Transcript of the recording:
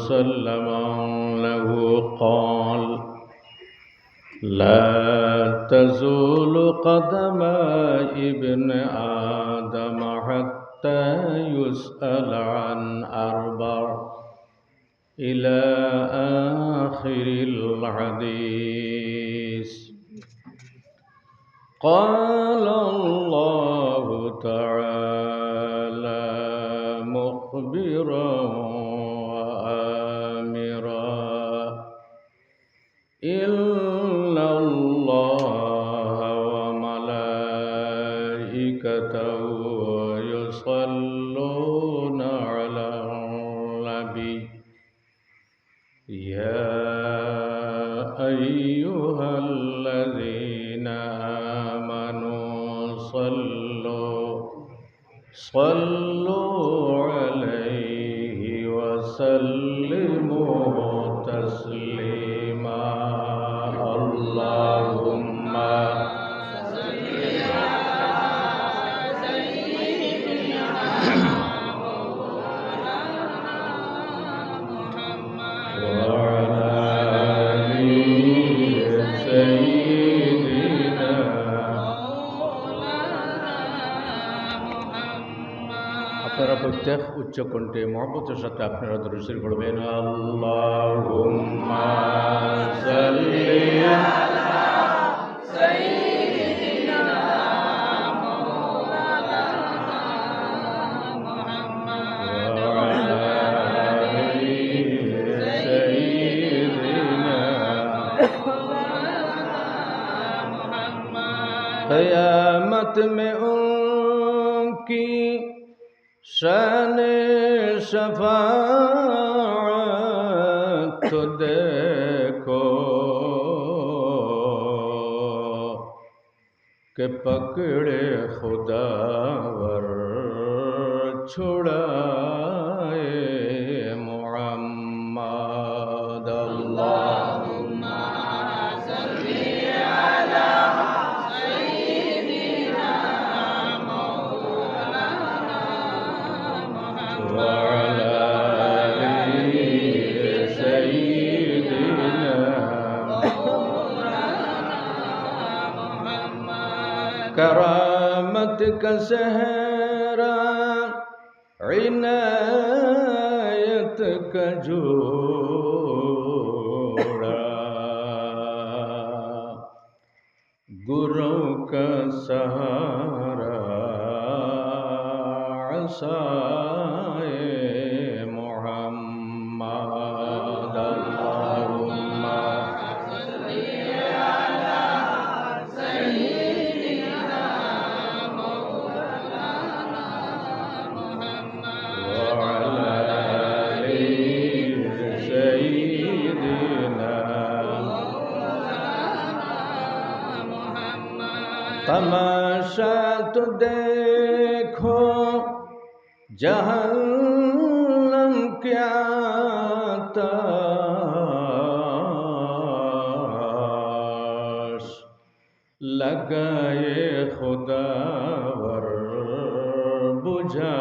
وسلم له قال لا تزول قدم ابن آدم حتى يسأل عن أربع إلى آخر الحديث. قال الله تعالى مخبرا إن الله وملائكته يصلون على النبي. يا أيها الذين آمنوا صلوا صلوا عليه وسلموا আপনারা প্রত্যেক উচ্চ কণ্ঠে মহব্বতের সাথে আপনারা দরুশির করবেন আল্লাহুম্মা সাল্লি وعلى آل سيدنا قیامت میں ان کی شان شفاعت تو دیکھو کہ پکڑے خدا ور محمد करामत का सहरा इनायत का जोड़ा गुरु का सहारा साए तमाशा तो देखो जहन्नम क्या ताश लगाए खुदा वर बुझा